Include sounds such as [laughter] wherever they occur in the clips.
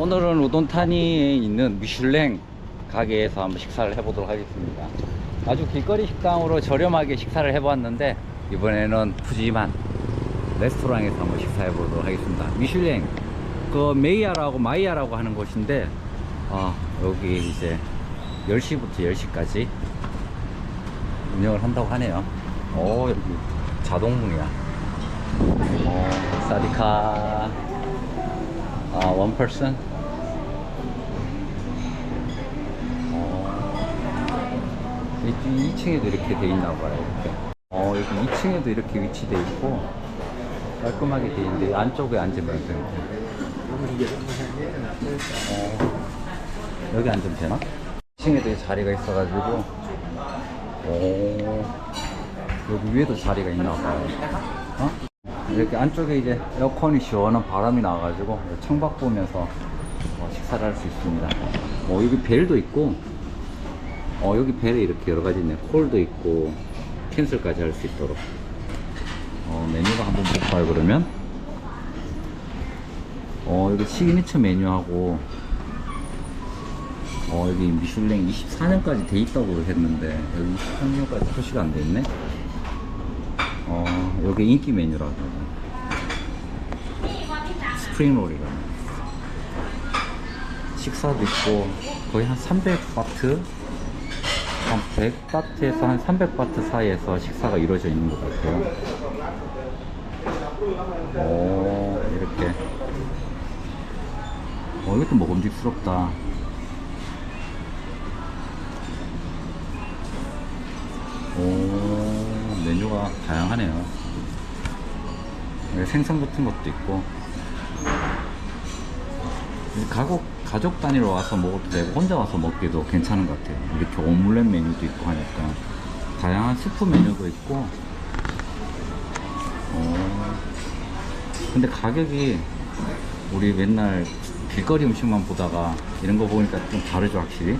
오늘은 우돈타니에 있는 미슐랭 가게에서 한번 식사를 해보도록 하겠습니다. 아주 길거리 식당으로 저렴하게 식사를 해보았는데 이번에는 푸짐한 레스토랑에서 한번 식사해 보도록 하겠습니다. 미슐랭 그 메이야라고 마이야라고 하는 곳인데 어, 여기 이제 10시부터 10시까지 운영을 한다고 하네요. 오 여기 자동문이야. 어, 사디카 아, 원 퍼슨 이 2층에도 이렇게 돼 있나 봐요. 이렇게. 어, 여기 2층에도 이렇게 위치돼 있고 깔끔하게 돼 있는데 안쪽에 앉으면 되는 거. 어, 여기 앉으면 되나? 2층에도 자리가 있어가지고 오, 여기 위에도 자리가 있나 봐요. 어? 이렇게 안쪽에 이제 에어컨이 시원한 바람이 나와가지고 창밖 보면서 어, 식사를 할 수 있습니다. 어, 여기 벨도 있고, 어, 여기 벨에 이렇게 여러 가지 있네. 콜도 있고, 캔슬까지 할 수 있도록. 어, 메뉴가 한번 볼까요, 그러면? 어, 여기 시그니처 메뉴하고, 어, 여기 미슐랭 24년까지 돼 있다고 했는데, 여기 23년까지 표시가 안 돼 있네? 어, 여기 인기 메뉴라고. 스프링 롤이라. 식사도 있고, 거의 한 300바트? 한 100바트에서 한 300바트 사이에서 식사가 이루어져 있는 것 같아요. 오, 이렇게. 어, 이것도 먹음직스럽다. 오, 메뉴가 다양하네요. 여기 생선 같은 것도 있고. 이 가족, 가족 단위로 와서 먹어도 되고, 혼자 와서 먹기도 괜찮은 것 같아요. 이렇게 오믈렛 메뉴도 있고 하니까. 다양한 스프 메뉴도 있고. 어, 근데 가격이 우리 맨날 길거리 음식만 보다가 이런 거 보니까 좀 다르죠, 확실히.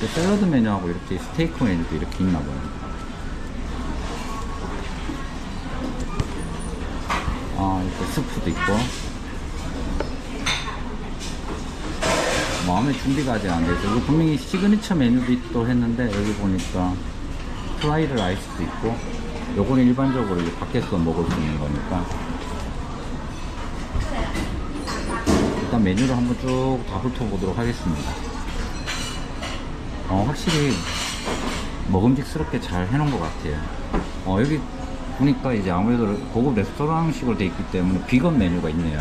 그 샐러드 메뉴하고 이렇게 스테이크 메뉴도 이렇게 있나 봐요. 스프도 있고. 마음의 준비가 아직 안 돼서. 이거 분명히 시그니처 메뉴도 있고 했는데, 여기 보니까 프라이드 라이스도 있고, 요거는 일반적으로 밖에서 먹을 수 있는 거니까. 일단 메뉴를 한번 쭉 다 훑어보도록 하겠습니다. 어, 확실히 먹음직스럽게 잘 해놓은 것 같아요. 어, 여기 보니까 이제 아무래도 고급 레스토랑식으로 돼 있기 때문에 비건 메뉴가 있네요.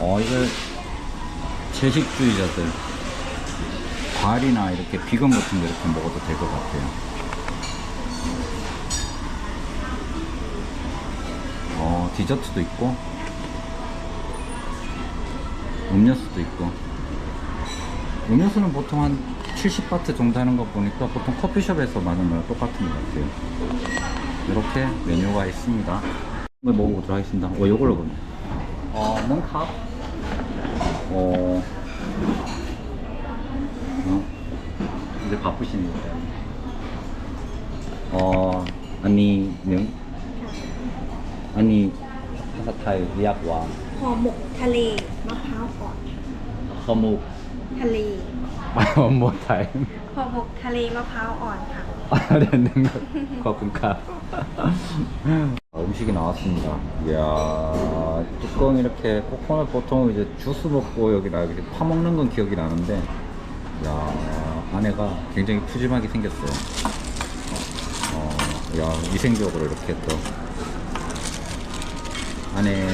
어, 이거 채식주의자들 과일이나 이렇게 비건 같은 거 이렇게 먹어도 될 것 같아요. 어, 디저트도 있고 음료수도 있고 음료수는 보통 한 70바트 정도 하는 거 보니까 보통 커피숍에서 많은 거랑 똑같은 것 같아요. 이렇게 메뉴가 있습니다. 한번 먹어보도록 하겠습니다. 어, 요걸로 보네. 어, 넌캅. 어, 어, 이제 바쁘시니까. 어, 아니, 능? 아니, 파사타이 리약와 ห่อหมกทะเลมะพร้าวอ่อน 허묵 ทะเล 뭐 타임 ห่อหมกทะเลมะพร้าวอ่อนค่ะ 아, 네, 네, 거품카. 음식이 나왔습니다. 이야, 뚜껑 이렇게 코코넛 보통 이제 주스 먹고 여기 나 이렇게 파먹는 건 기억이 나는데, 야 안에가 굉장히 푸짐하게 생겼어요. 어, 야, 위생적으로 이렇게 또, 안에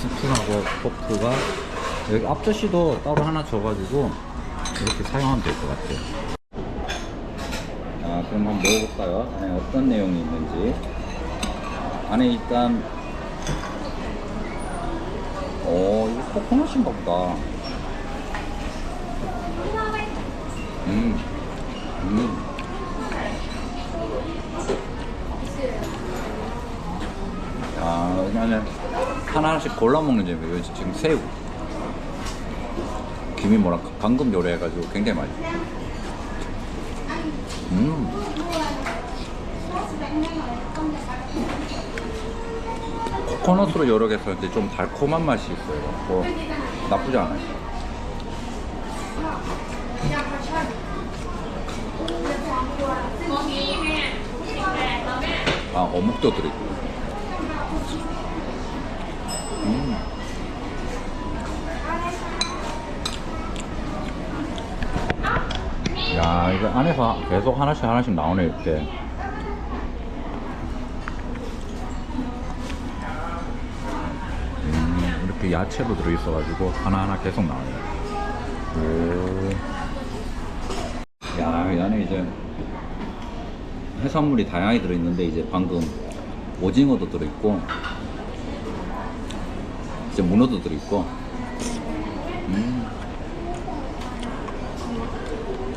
스푼하고 포크가, 여기 앞접시도 따로 하나 줘가지고, 이렇게 사용하면 될 것 같아요. 자, 그럼 한번 먹어볼까요? 안에 어떤 내용이 있는지. 안에 일단, 어, 이거 코코넛인가 보다. 음, 음. 야, 여기 안에 하나하나씩 골라 먹는 재미예요. 지금 새우. 김이 뭐랄까, 방금 요리해가지고 굉장히 맛있어. 음. 코코넛으로 여러 개 썼는데 좀 달콤한 맛이 있어요. 뭐 나쁘지 않아요. 아 어묵도 들어있고. 야 이거 안에서 계속 하나씩 하나씩 나오네 이렇게. 음, 이렇게 야채도 들어있어가지고 하나하나 계속 나와요. 오. 야, 이 안에 이제 해산물이 다양하게 들어있는데 이제 방금 오징어도 들어있고 이제 문어도 들어있고 음.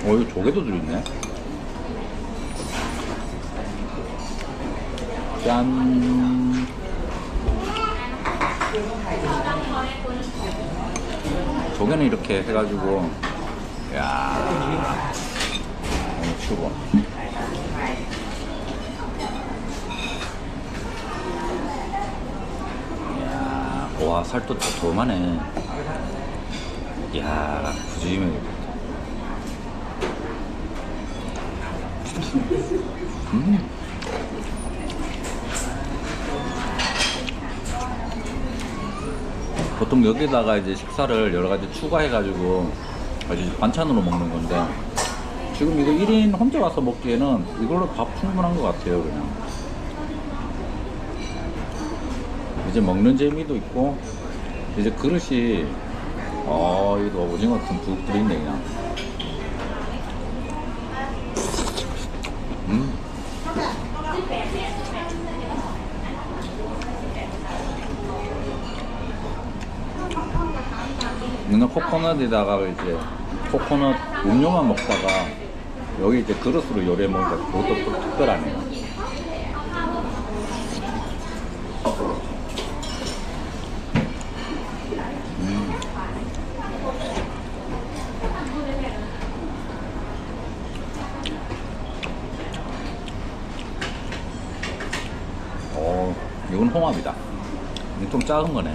어, 이거 조개도 들어있네. 짠. 조개는 이렇게 해가지고 야 너무 추워 이야 와 살도 도톰하네 이야 부지면 음. 보통 여기다가 이제 식사를 여러 가지 추가해가지고 아주 반찬으로 먹는 건데 지금 이거 1인 혼자 와서 먹기에는 이걸로 밥 충분한 것 같아요 그냥 이제 먹는 재미도 있고 이제 그릇이 어 이거 오징어 듬뿍 들어있네 그냥 음 이는 코코넛에다가 이제 코코넛 음료만 먹다가 여기 이제 그릇으로 요리해 먹으니까 그것도 또 특별하네요. 음. 어, 이 건 홍합이다. 좀 작은 거네.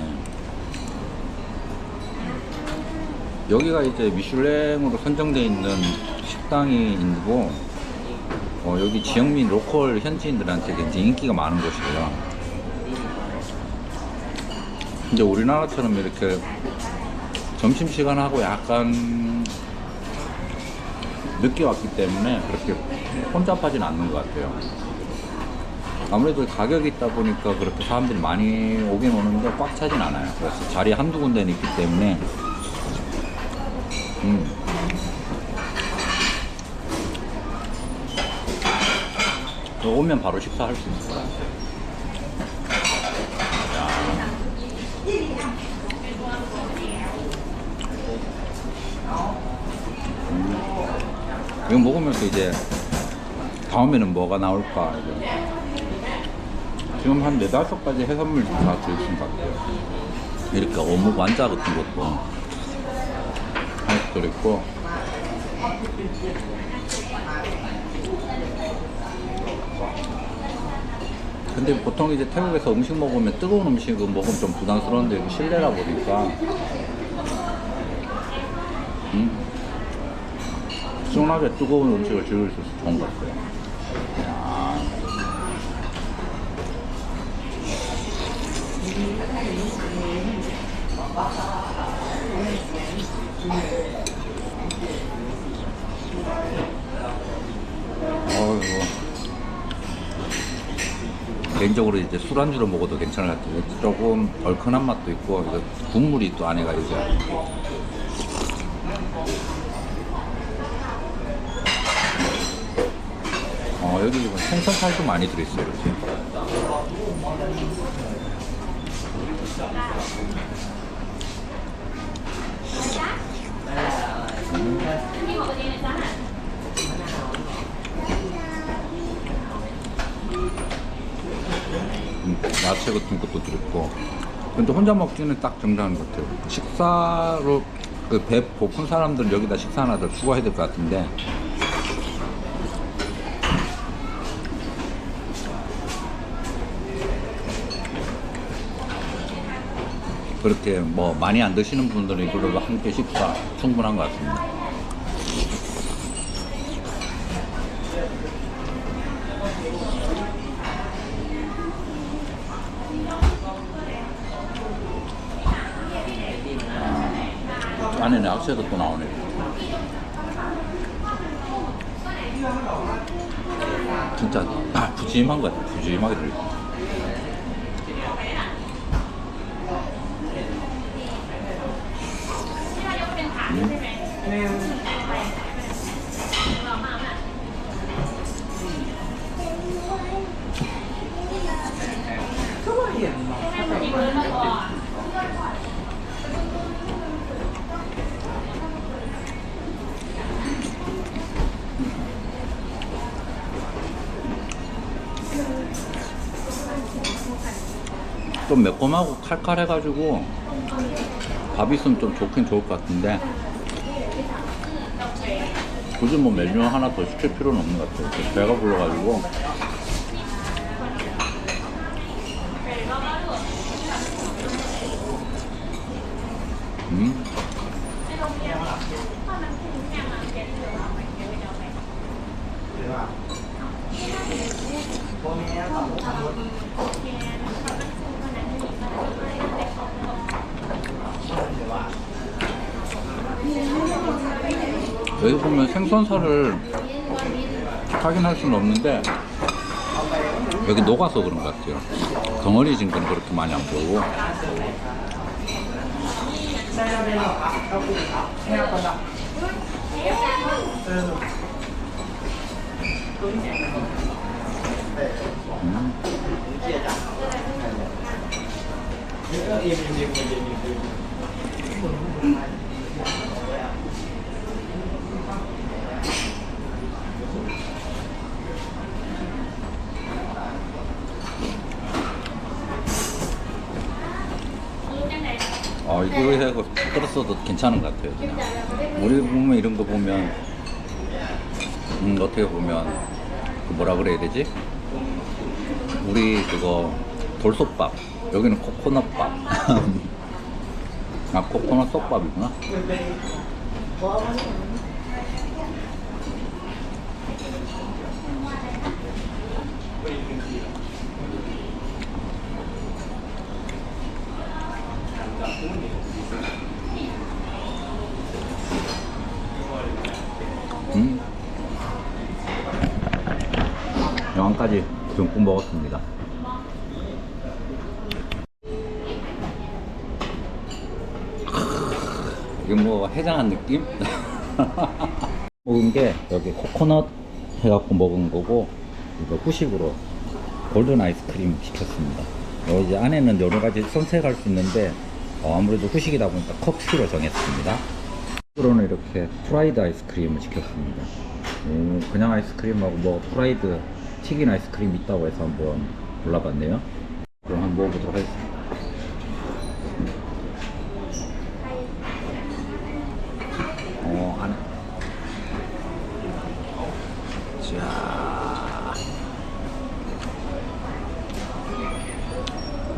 여기가 이제 미슐랭으로 선정되어 있는 식당이 있고 어, 여기 지역민 로컬 현지인들한테 굉장히 인기가 많은 곳이에요. 이제 우리나라처럼 이렇게 점심시간 하고 약간 늦게 왔기 때문에 그렇게 혼잡하진 않는 것 같아요. 아무래도 가격이 있다 보니까 그렇게 사람들이 많이 오긴 오는데 꽉 차진 않아요. 그래서 자리 한두 군데는 있기 때문에 음. 저 오면 바로 식사할 수 있을 거야. 음. 이거 먹으면서 이제 다음에는 뭐가 나올까 이제. 지금 한 네다섯 가지 해산물이 다 들어있는 것 같아요. 이렇게 어묵 완자 같은 것도 하나씩 들어있고 근데 보통 이제 태국에서 음식 먹으면 뜨거운 음식은 먹으면 좀 부담스러운데 이거 실내라 보니까 음? 시원하게 뜨거운 음식을 즐길 수 있어서 좋은 것 같아요 개인적으로 이제 술안주로 먹어도 괜찮을 것 같아요. 조금 얼큰한 맛도 있고, 국물이 또 안에가 이제. 어, 여기 지금 생선살도 많이 들어있어요, 이렇게. 음, 야채 같은 것도 들었고. 근데 혼자 먹기는 딱 정당한 것 같아요. 식사로 그 배 고픈 사람들은 여기다 식사 하나 더 추가해야 될 것 같은데. 그렇게 뭐 많이 안 드시는 분들은 이걸로 한개 식사 충분한 것 같습니다. 악세도 또 나오네. 진짜 아, [laughs] 푸짐한 것 같아. 푸짐하게 들려. 좀 매콤하고 칼칼해가지고 밥 있으면 좀 좋긴 좋을 것 같은데 굳이 뭐 메뉴 하나 더 시킬 필요는 없는 것 같아요. 배가 불러가지고 음. 여기 보면 생선살을 확인할 수는 없는데 여기 녹아서 그런 것 같아요. 덩어리 진 건 그렇게 많이 안 보이고 아 이거 해서 끓였어도 괜찮은 것 같아요. 그냥. 우리 보면 이런 거 보면 음, 어떻게 보면 그 뭐라 그래야 되지? 우리 그거 돌솥밥 여기는 코코넛밥 [laughs] 아 코코넛 솥밥이구나 까지 듬뿍 먹었습니다. 이게 뭐 해장한 느낌? [laughs] 먹은 게 여기 코코넛 해갖고 먹은 거고 이거 후식으로 골든 아이스크림 시켰습니다. 어, 이제 안에는 여러 가지 선택할 수 있는데 어, 아무래도 후식이다 보니까 커피로 정했습니다. 으로는 이렇게 프라이드 아이스크림을 시켰습니다. 음, 그냥 아이스크림하고 뭐 프라이드 튀긴 아이스크림 있다고 해서 한번 골라봤네요. 그럼 한번 먹어보도록 하겠습니다. 어, 안에. 자.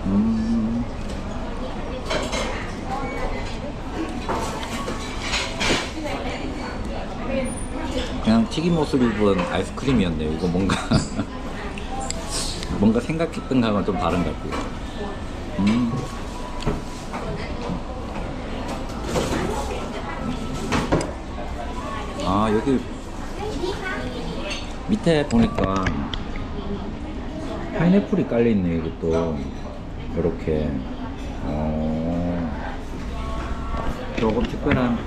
음. 그냥 튀김옷을 입은 아이스크림이었네요. 이거 뭔가 [laughs] 뭔가 생각했던 거랑은 좀 다른 것 같고요. 음. 아 여기 밑에 보니까 파인애플이 깔려 있네요. 이것도 이렇게 어, 조금 특별한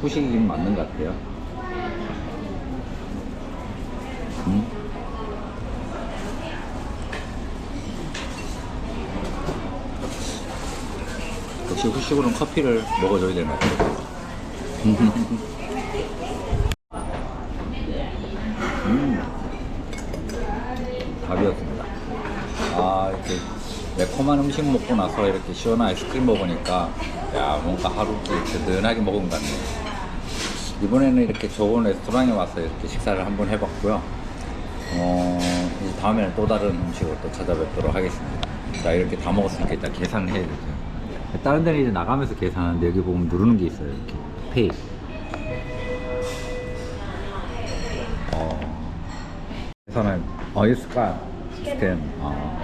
후식이긴 맞는 것 같아요. 역시 후식으로는 커피를 먹어줘야 되는 것 같아요. 음. 답이었습니다. 아, 이렇게 매콤한 음식 먹고 나서 이렇게 시원한 아이스크림 먹으니까, 야, 뭔가 하루 든든하게 먹은 것 같네요. 이번에는 이렇게 좋은 레스토랑에 와서 이렇게 식사를 한번 해봤고요. 어, 이제 다음에는 또 다른 음식을 또 찾아뵙도록 하겠습니다. 자, 이렇게 다 먹었으니까 일단 계산을 해야 되죠. 다른 데는 이제 나가면서 계산하는데 여기 보면 누르는 게 있어요. 이렇게 페이. 어. 계산은 어 이스카 스캔. 어.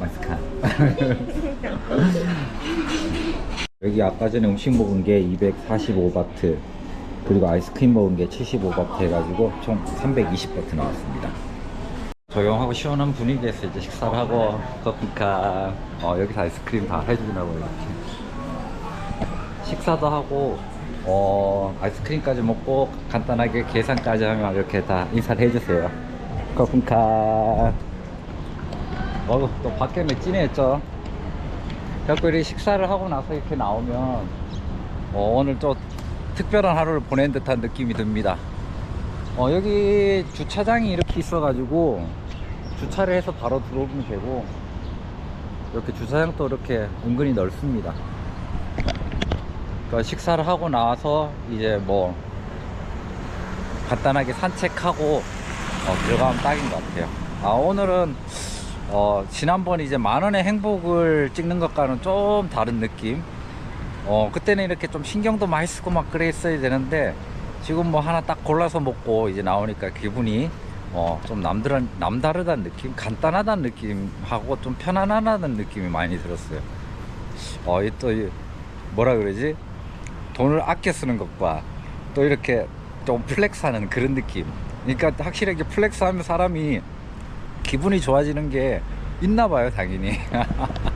마스카. [laughs] 여기 아까 전에 음식 먹은 게 245바트 그리고 아이스크림 먹은 게 75바트 해가지고 총 320바트 나왔습니다. 조용하고 시원한 분위기에서 이제 식사를 하고 커피카 어, 여기서 아이스크림 다 해주더라고요 이렇게. 식사도 하고 어, 아이스크림까지 먹고 간단하게 계산까지 하면 이렇게 다 인사를 해주세요. 커피카 어, 또 밖에 매진했죠? 그래갖고 이렇게 식사를 하고 나서 이렇게 나오면 어, 오늘 또 특별한 하루를 보낸 듯한 느낌이 듭니다. 어, 여기 주차장이 이렇게 있어 가지고 주차를 해서 바로 들어오면 되고 이렇게 주차장도 이렇게 은근히 넓습니다. 그러니까 식사를 하고 나와서 이제 뭐 간단하게 산책하고 어, 들어가면 딱인 것 같아요. 아 오늘은 어, 지난번 이제 만 원의 행복을 찍는 것과는 좀 다른 느낌. 어 그때는 이렇게 좀 신경도 많이 쓰고 막 그랬어야 되는데 지금 뭐 하나 딱 골라서 먹고 이제 나오니까 기분이 어 좀 남들한 남다르다는 느낌? 간단하다는 느낌하고 좀 편안하다는 느낌이 많이 들었어요. 어또 뭐라 그러지? 돈을 아껴 쓰는 것과 또 이렇게 좀 플렉스 하는 그런 느낌. 그러니까 확실하게 플렉스 하면 사람이 기분이 좋아지는 게 있나 봐요 당연히 [laughs]